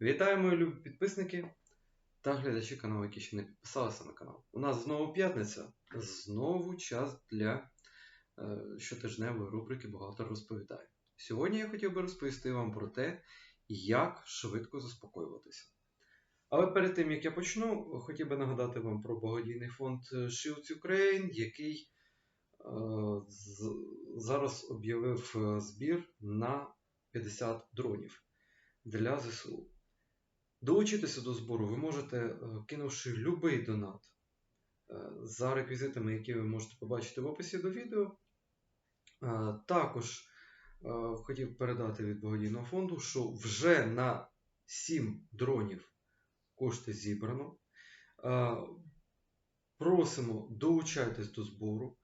Вітаю, мої любі підписники та глядачі каналу, які ще не підписалися на канал. У нас знову п'ятниця. Знову час для е, щотижневої рубрики Бухгалтер розповідає. Сьогодні я хотів би розповісти вам про те, як швидко заспокоюватися. Але перед тим як я почну, хотів би нагадати вам про благодійний фонд Shields Ukraine, який е, з- зараз об'явив е, збір на 50 дронів для ЗСУ. Долучитися до збору ви можете, е, кинувши будь-який донат е, за реквізитами, які ви можете побачити в описі до відео. Е, Також хотів передати від благодійного фонду, що вже на 7 дронів кошти зібрано. Просимо долучайтесь до збору.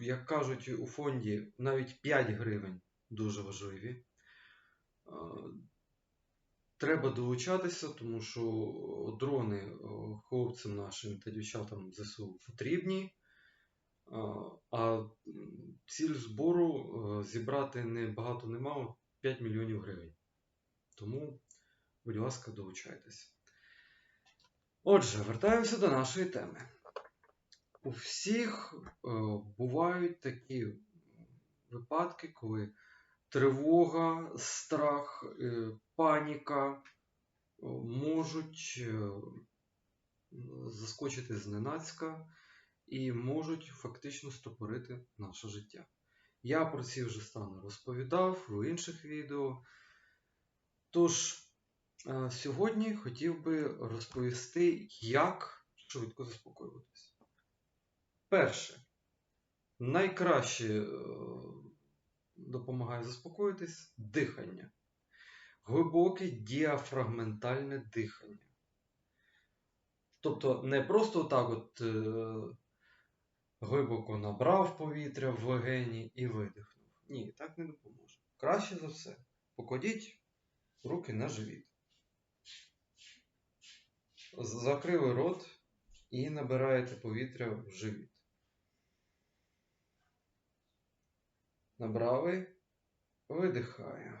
Як кажуть у фонді, навіть 5 гривень дуже важливі. Треба долучатися, тому що дрони хлопцям нашим та дівчатам ЗСУ потрібні. А, ціль збору зібрати не багато не мало 5 мільйонів гривень. Тому, будь ласка, долучайтесь. Отже, вертаємося до нашої теми. У всіх бувають такі випадки, коли тривога, страх, е, паніка е, можуть е, заскочити зненацька і можуть фактично стопорити наше життя. Я про ці вже стани розповідав в інших відео. Тож, сьогодні хотів би розповісти, як швидко заспокоюватися. Перше, найкраще допомагає заспокоїтись дихання. Глибоке діафрагментальне дихання. Тобто не просто так от е, глибоко набрав повітря в легені і видихнув. Ні, так не допоможе. Краще за все, покладіть руки на живіт. Закрили рот і набираєте повітря в живіт. Набрали, видихаємо.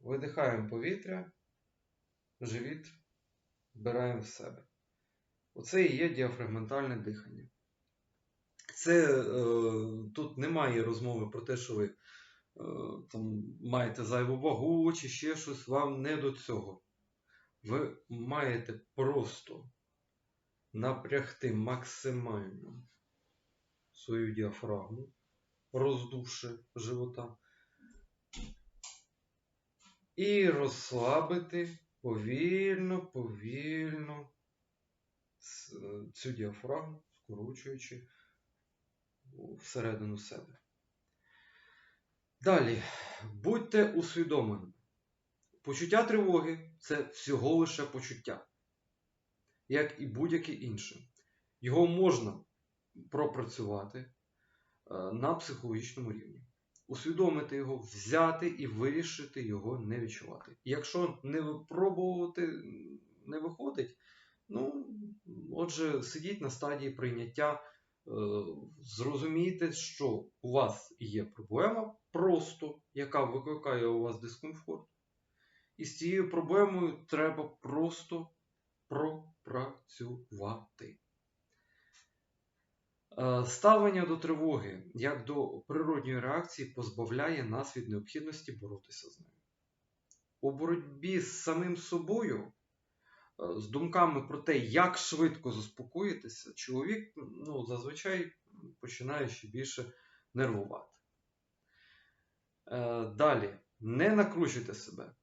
Видихаємо повітря, живіт вбираємо в себе. Оце і є діафрагментальне дихання. Це е, тут немає розмови про те, що ви е, там, маєте зайву вагу чи ще щось, вам не до цього. Ви маєте просто напрягти максимально свою діафрагму, роздувши живота, і розслабити повільно, повільно цю діафрагму, скорочуючи всередину себе. Далі, будьте усвідомлені. Почуття тривоги це всього лише почуття, як і будь-яке інше. Його можна пропрацювати е, на психологічному рівні. Усвідомити його, взяти і вирішити його не відчувати. Якщо не випробувати не виходить, ну, отже, сидіть на стадії прийняття, е, зрозумійте, що у вас є проблема, просто яка викликає у вас дискомфорт. І з цією проблемою треба просто пропрацювати. Е, Ставлення до тривоги як до природньої реакції позбавляє нас від необхідності боротися з нею. У боротьбі з самим собою, е, з думками про те, як швидко заспокоїтися, чоловік ну, зазвичай починає ще більше нервувати. Е, Далі, не накручуйте себе.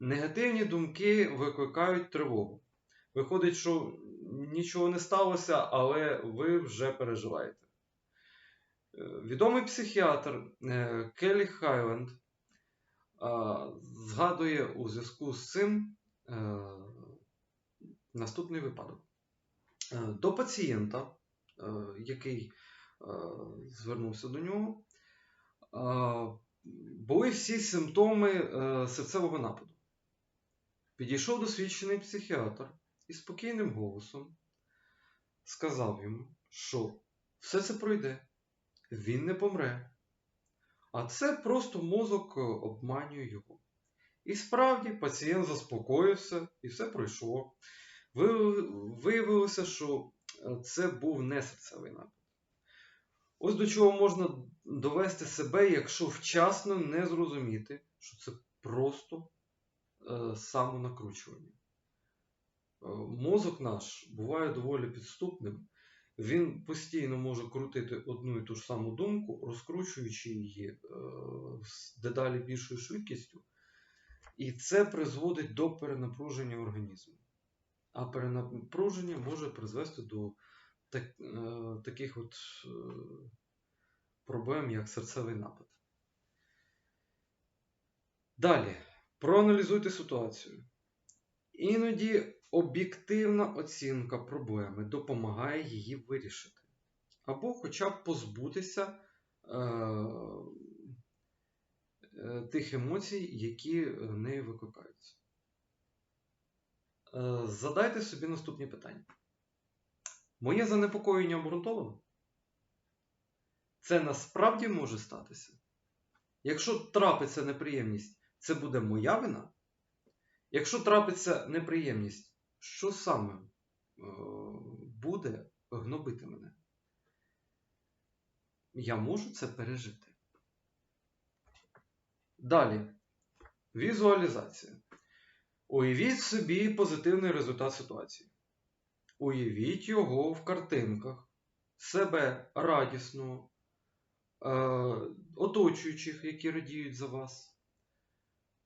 Негативні думки викликають тривогу. Виходить, що нічого не сталося, але ви вже переживаєте. Е, Відомий психіатр е, Келлі Хайленд згадує у зв'язку з цим е, наступний випадок. До пацієнта, який звернувся до нього, були всі симптоми серцевого нападу. Підійшов досвідчений психіатр і спокійним голосом сказав йому, що все це пройде, він не помре. А це просто мозок е, обманює його. І справді пацієнт заспокоївся і все пройшло. Виявилося, що е, це був не серцевий напад. Ось до чого можна довести себе, якщо вчасно не зрозуміти, що це просто е, самонакручування. Е, Мозок наш буває доволі підступним. Він постійно може крутити одну і ту ж саму думку, розкручуючи її е, з дедалі більшою швидкістю. І це призводить до перенапруження організму. А перенапруження може призвести до так, е, таких от проблем, як серцевий напад. Далі, проаналізуйте ситуацію. Іноді об'єктивна оцінка проблеми допомагає її вирішити. Або хоча б позбутися е, е, тих емоцій, які е, нею викликаються. Е, задайте собі наступні питання. Моє занепокоєння обґрунтовано? Це насправді може статися? Якщо трапиться неприємність, це буде моя вина? Якщо трапиться неприємність, що саме е, буде гнобити мене? Я можу це пережити. Далі. Візуалізація. Уявіть собі позитивний результат ситуації. Уявіть його в картинках, себе радісного, е, оточуючих, які радіють за вас.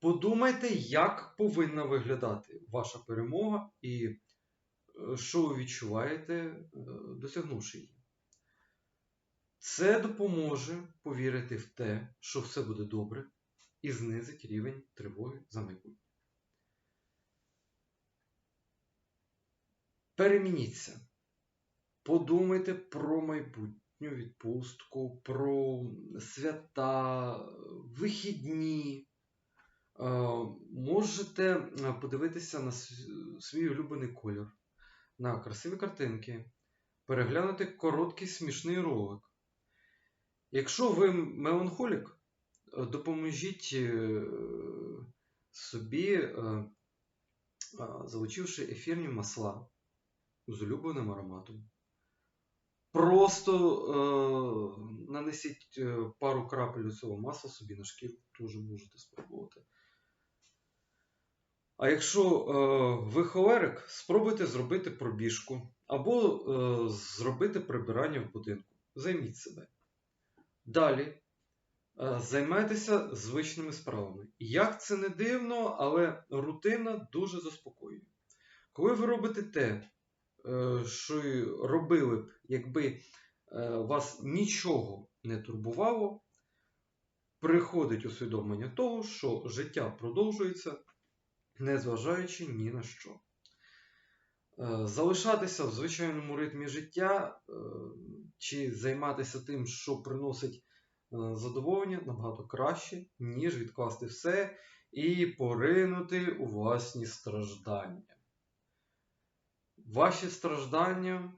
Подумайте, як повинна виглядати ваша перемога і е, що ви відчуваєте, е, досягнувши її. Це допоможе повірити в те, що все буде добре, і знизить рівень тривоги за майбутнє. Перемініться. Подумайте про майбутню відпустку, про свята, вихідні. Е, Можете е, подивитися на свій улюблений колір, на красиві картинки, переглянути короткий смішний ролик. Якщо ви меланхолік, е, допоможіть собі, залучивши ефірні масла з улюбленим ароматом. Просто нанесіть пару крапель цього масла собі на шкіру, теж можете спробувати. А якщо е, ви холерик, спробуйте зробити пробіжку або е, зробити прибирання в будинку. Займіть себе. Далі е, займайтеся звичними справами. Як це не дивно, але рутина дуже заспокоює. Коли ви робите те, що робили б, якби вас нічого не турбувало, приходить усвідомлення того, що життя продовжується, незважаючи ні на що. Е, Залишатися в звичайному ритмі життя е, чи займатися тим, що приносить е, задоволення, набагато краще, ніж відкласти все і поринути у власні страждання. Ваші страждання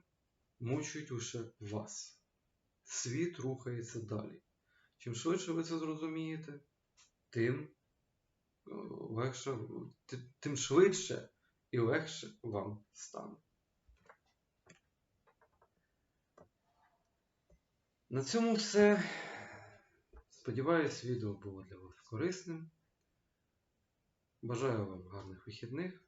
мучують лише вас. Світ рухається далі. Чим швидше ви це зрозумієте, тим легше, тим швидше і легше вам стане. На цьому все. Сподіваюсь, відео було для вас корисним. Бажаю вам гарних вихідних.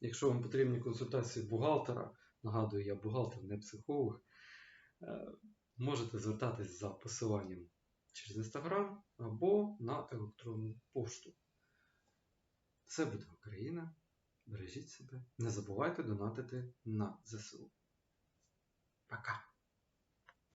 Якщо вам потрібні консультації бухгалтера, нагадую, я бухгалтер, не психолог, е, можете звертатись за посиланням через Instagram або на електронну пошту. Це буде Україна. Бережіть себе. Не забувайте донатити на ЗСУ. Пока!